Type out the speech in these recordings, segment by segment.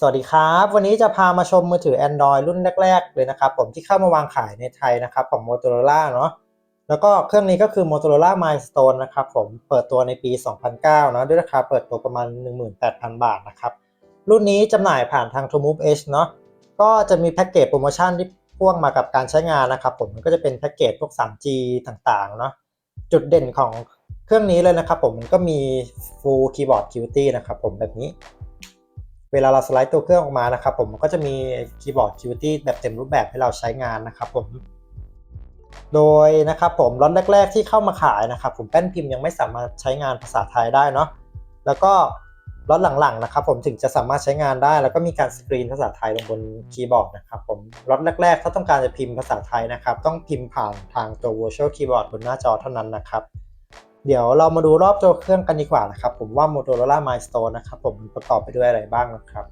สวัสดีครับ วันนี้จะพามาชมมือถือ Android รุ่นแรก ๆ เลยนะครับ ผมที่เข้ามาวางขายในไทยนะครับ ของ Motorola เนาะแล้วก็เครื่องนี้ก็คือ Motorola Milestone นะครับผมเปิดตัวในปี 2009เนาะด้วยราคาเปิดตัวประมาณ 18,000 บาทนะครับ รุ่นนี้จำหน่ายผ่านทาง True H เนาะก็จะมีแพ็กเกจโปรโมชั่นที่พ่วงมากับการใช้งานนะครับผมมันก็จะเป็นแพ็กเกจพวก 3G ต่างๆเนาะจุดเด่นของเครื่องนี้เลยนะครับผมมันก็มี Full Keyboard QWERTY นะครับผมแบบนี้ เวลาเราสไลด์ตัวเครื่องออกมานะครับผมก็จะมีคีย์บอร์ด QWERTY แบบเต็มรูปแบบให้เราใช้งานนะครับผมโดยนะครับผมล็อตแรก ๆ ที่เข้ามาขายนะครับผมแป้นพิมพ์ยังไม่สามารถใช้งานภาษาไทยได้เนาะแล้วก็ล็อตหลังๆนะครับผมถึงจะสามารถใช้งานได้ แล้วก็มีการสกรีนภาษาไทยลงบนคีย์บอร์ดนะครับผมล็อตแรกๆ ถ้าต้องการจะพิมพ์ภาษาไทยนะครับต้องพิมพ์ผ่านทางตัว virtual keyboard บนหน้าจอเท่านั้นนะครับ เดี๋ยวเรามาดูรอบตัวเครื่องกันดีกว่านะครับ ผมว่า Motorola Milestone นะครับผมประกอบไปด้วยอะไรบ้างนะครับ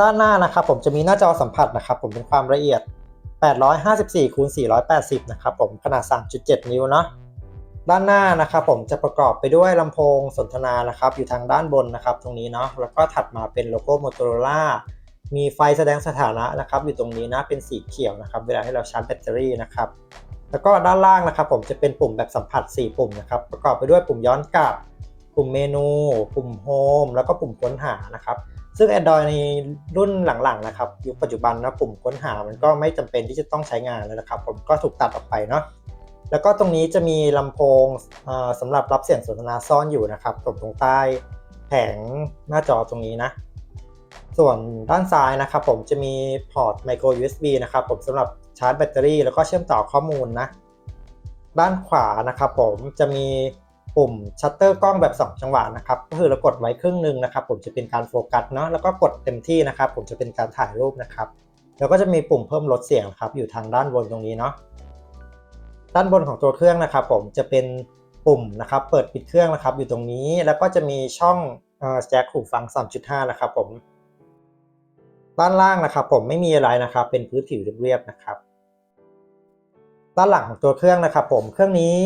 ด้านหน้านะครับผมจะมีหน้าจอสัมผัสนะครับ ผมเป็นความละเอียด 854คูณ480 นะครับผมขนาด 3.7 นิ้วเนาะด้านหน้านะครับผมจะประกอบไปด้วยลำโพงสนทนานะครับ อยู่ทางด้านบนนะครับ ตรงนี้เนาะแล้วก็ถัดมาเป็นโลโก้ Motorola มีไฟแสดงสถานะนะครับ อยู่ตรงนี้นะเป็นสีเขียวนะครับ เวลาให้เราชาร์จแบตเตอรี่นะครับ แล้วก็ด้านล่างนะครับผมจะเป็นปุ่มแบบสัมผัส 4 ปุ่มนะครับประกอบไปด้วยปุ่มย้อนกลับ ปุ่มเมนู ปุ่มโฮมแล้วก็ปุ่มค้นหานะครับซึ่ง Android ในรุ่นหลังๆนะครับยุคปัจจุบันนะปุ่มค้นหามันก็ไม่จำเป็นที่จะต้องใช้งานแล้วนะครับผมก็ถูกตัดออกไปเนาะแล้วก็ตรงนี้จะมีลำโพงสำหรับรับเสียงสนทนาซ่อนอยู่นะครับตรงตรงใต้แผงหน้าจอตรงนี้นะ ส่วนด้านซ้ายนะครับผมจะมีพอร์ต micro USB นะครับผมสำหรับชาร์จแบตเตอรี่แล้วก็เชื่อมต่อข้อมูลนะ ด้านขวานะครับผมจะมีปุ่มชัตเตอร์กล้องแบบ 2 จังหวะนะครับก็คือเรากดไว้ครึ่งหนึ่งนะครับผมจะเป็นการโฟกัสเนาะแล้วก็กดเต็มที่นะครับผมจะเป็นการถ่ายรูปนะครับแล้วก็จะมีปุ่มเพิ่มลดเสียงครับอยู่ทางด้านบนตรงนี้เนาะด้านบนของตัวเครื่องนะครับ ผมจะเป็นปุ่มนะครับเปิดปิดเครื่องนะครับอยู่ตรงนี้แล้วก็จะมีช่องแจ็คหูฟัง 3.5 นะครับผม ด้านล่างนะครับ ผมไม่มีอะไรนะครับ เป็นพื้นผิวเรียบๆนะครับ ด้านหลังของตัวเครื่องนะครับ ผมเครื่องนี้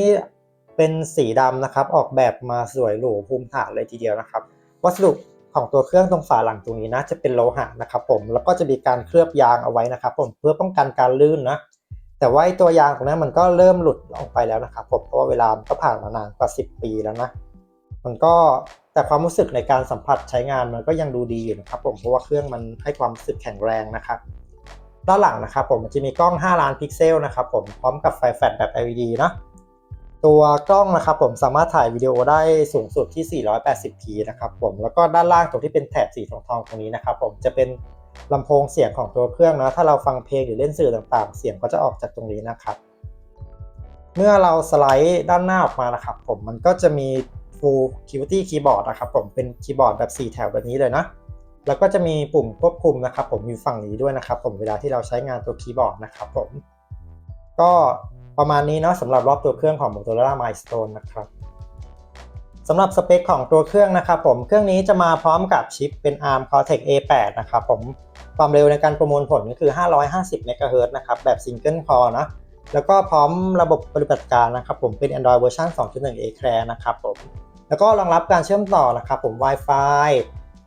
เป็นสีดำนะครับ ออกแบบมาสวยหรูภูมิฐานเลยทีเดียวนะครับ วัสดุของตัวเครื่องตรงฝาหลังตรงนี้นะจะเป็นโลหะนะครับผมแล้วก็จะมีการเคลือบยางเอาไว้นะครับ ผมเพื่อป้องกันการลื่นนะแต่ว่าตัวยางตรงนี้มันก็เริ่มหลุดออกไปแล้วนะครับ ผมเพราะว่าเวลามันก็ผ่านมานานกว่า 10 ปีแล้วนะ มันก็แต่ความรู้สึกในการสัมผัสใช้งานมันก็ยังดูดีอยู่นะครับผมเพราะว่าเครื่องมันให้ความรู้สึกแข็งแรงนะครับด้านหลังนะครับผมมันจะมีกล้อง 5 ล้านพิกเซลนะครับผมพร้อมกับไฟแฟลชแบบ LED เนะตัวกล้องนะครับผมสามารถถ่ายวิดีโอได้สูงสุดที่ 480p นะครับผมแล้วก็ด้านล่างตรงที่เป็นแถบสีทองทองตรงนี้นะครับผมจะเป็นลำโพงเสียงของตัวเครื่องนะถ้าเราฟังเพลงหรือเล่นสื่อต่างๆ เสียงก็จะออกจากตรงนี้นะครับ เมื่อเราสไลด์ด้านหน้าออกมานะครับผมมันก็จะมี Full QWERTY Keyboard นะครับผมเป็นคีย์บอร์ดแบบ 4 แถวแบบนี้เลยนะแล้วก็จะมีปุ่มควบคุมนะครับ ผมอยู่ฝั่งนี้ด้วยนะครับ ผมเวลาที่เราใช้งานตัวคีย์บอร์ดนะครับผม ก็ประมาณนี้เนาะสำหรับรอบตัวเครื่องของ Motorola Milestone นะครับสำหรับสเปคของตัวเครื่องนะครับผมเครื่องนี้จะมาพร้อมกับชิปเป็น ARM Cortex A8 นะครับผมความเร็วในการประมวลผลก็คือ 550 MHz นะครับแบบ Single Core นะแล้วก็พร้อมระบบปฏิบัติการนะครับผมเป็น Android เวอร์ชัน2.1 A Clear นะครับผม แล้วก็รองรับการเชื่อมต่อนะครับผม Wi-Fi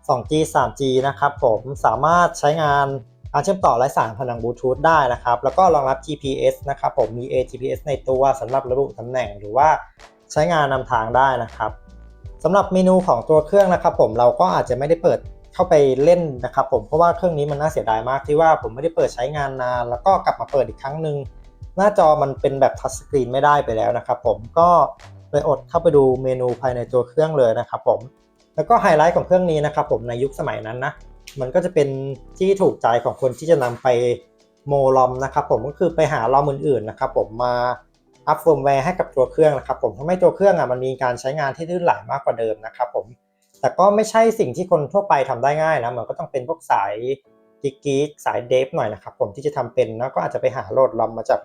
2G 3G นะครับผมสามารถใช้งานการเชื่อมต่อไร้สายผ่านทางบลูทูธได้นะครับ แล้วก็รองรับ GPS นะครับผมมี AGPS ในตัวสำหรับระบุตำแหน่งหรือว่าใช้งานนำทางได้นะครับสำหรับเมนูของตัวเครื่องนะครับ ผมเราก็อาจจะไม่ได้เปิดเข้าไปเล่นนะครับผมเพราะว่าเครื่องนี้มันน่าเสียดายมากที่ว่าผมไม่ได้เปิดใช้งานนานแล้วก็กลับมาเปิดอีกครั้งหนึ่งหน้าจอมันเป็นแบบทัชสกรีนไม่ได้ไปแล้วนะครับผมก็ เลยอดเข้าไปดูเมนูภายในตัวเครื่องเลยนะครับผม แล้วก็ไฮไลท์ของเครื่องนี้นะครับผมในยุคสมัยนั้นนะ มันก็จะเป็นที่ถูกใจของคนที่จะนำไปโมลอมนะครับผมก็คือไปหาลอมอื่นๆนะครับผมมาอัพเฟิร์มแวร์ให้กับตัวเครื่องนะครับผมทำให้ตัวเครื่องอะมันมีการใช้งานที่ลื่นไหลมากกว่าเดิมนะครับผม แต่ก็ไม่ใช่สิ่งที่คนทั่วไปทำได้ง่ายนะมันก็ต้องเป็นพวกสายกิ๊กสายเดฟหน่อยนะครับผมที่จะทำเป็นนะก็อาจจะไปหาโหลดลอมมาจาก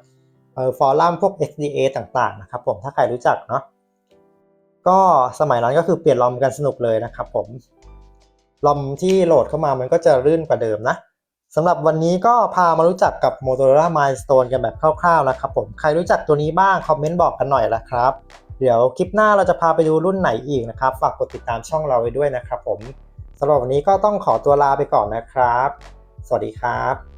เอ่อฟอรัมพวก XDA ต่างๆนะครับผมถ้าใครรู้จักเนาะ ก็สมัยนั้นก็คือเปลี่ยนลอมกันสนุกเลยนะครับผมลอมที่โหลดเข้ามามันก็จะรื่นกว่าเดิมนะสำหรับวันนี้ก็พามารู้จักกับ Motorola Milestone กันแบบคร่าวๆนะครับผมใครรู้จักตัวนี้บ้างคอมเมนต์บอกกันหน่อยละครับ เดี๋ยวคลิปหน้าเราจะพาไปดูรุ่นไหนอีกนะครับฝากกดติดตามช่องเราไว้ด้วยนะครับผมสำหรับวันนี้ก็ต้องขอตัวลาไปก่อนนะครับ สวัสดีครับ